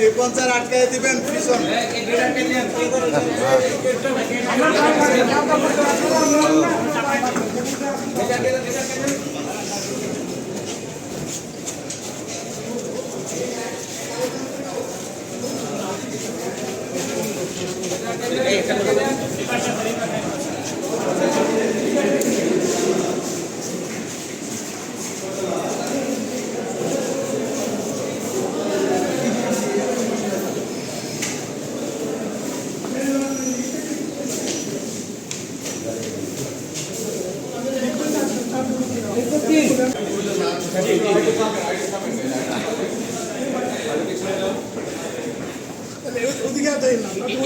Ripon sir আটকায় দিবেন পিছন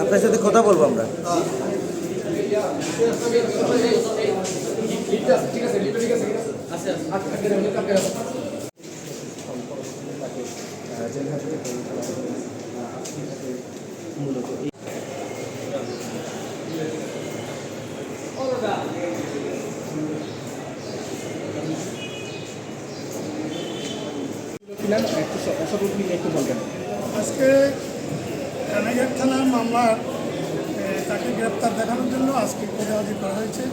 আপনার সাথে কথা বলব আমরা। ঠিক আছে ঠিক আছে আছে আটকে দাও আজকে কানাইঘাট থানার মামলার তাকে গ্রেপ্তার দেখানোর জন্য আজকে কোর্টে করা হয়েছে।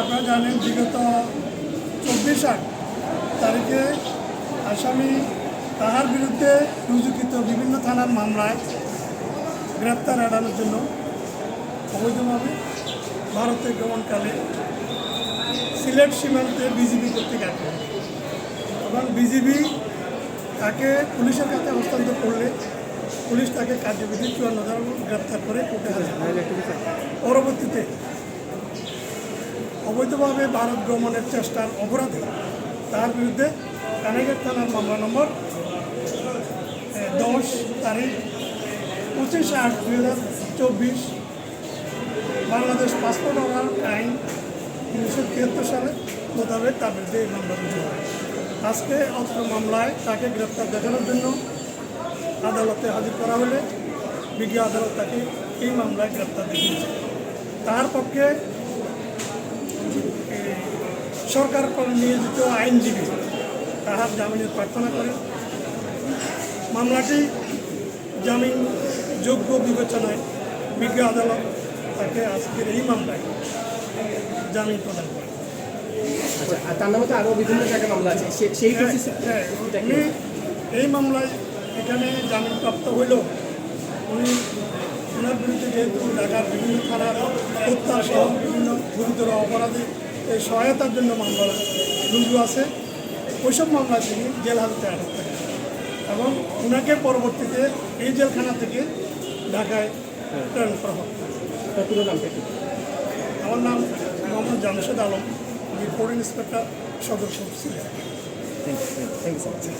আপনারা জানেন, বিগত চব্বিশ আট তারিখে আসামি তাহার বিরুদ্ধে রুজুকৃত বিভিন্ন থানার মামলায় গ্রেপ্তার এড়ানোর জন্য অবৈধভাবে ভারতে গমনকালে সিলেট সীমান্তে বিজিবি কর্তৃক আটক। এবং বিজিবি তাকে পুলিশের কাছে হস্তান্তর করলে পুলিশ তাকে কার্যবিধি চুয়ান্ন ধারা গ্রেপ্তার করে কোর্টে হাজির পরবর্তীতে অবৈধভাবে ভারত ভ্রমণের চেষ্টার অপরাধে তার বিরুদ্ধে কানাইঘাট থানার মামলা নম্বর তারিখ পঁচিশ আট দুই হাজার চব্বিশ। বাংলাদেশ পাসপোর্ট আইন উনিশশো তিয়াত্তর সালে মোতাবেক তার বিরুদ্ধে এই মামলা রুজু হয় আজকে অত্র মামলায় তাকে গ্রেপ্তার দেখানোর জন্য আদালতে হাজির করা হলে বিজ্ঞ আদালত তাকে এই মামলায় গ্রেপ্তার দেখিয়েছে। তার পক্ষে সরকার নিয়োজিত আইনজীবী তাহার জামিনের প্রার্থনা করে। মামলাটি জামিন যোগ্য বিবেচনায় বিজ্ঞ আদালত তাকে আজকের এই মামলায় জামিন প্রদান করে। আচ্ছা আর তার নামে তো আরও বিভিন্ন জায়গায় মামলা আছে। সেই প্রসেস হ্যাঁ, এই মামলায় এখানে জামিনপ্রাপ্ত হইলেও উনি ওনার বিরুদ্ধে যেহেতু ঢাকার বিভিন্ন থানার হত্যা সহ বিভিন্ন গুরুতর অপরাধে এই সহায়তার জন্য মামলা রুজু আছে। ওইসব মামলা তিনি জেল হাজতে আটক এবং ওনাকে পরবর্তীতে এই জেলখানা থেকে ঢাকায় ট্রান্সফার করা হয় তার পুরো নামটা কি? আমার নাম মোহাম্মদ জামশেদ আলম রিপোর্ট ইন্সপেক্টর সদস্য ছিলেন থ্যাংক ইউ থ্যাংক ইউ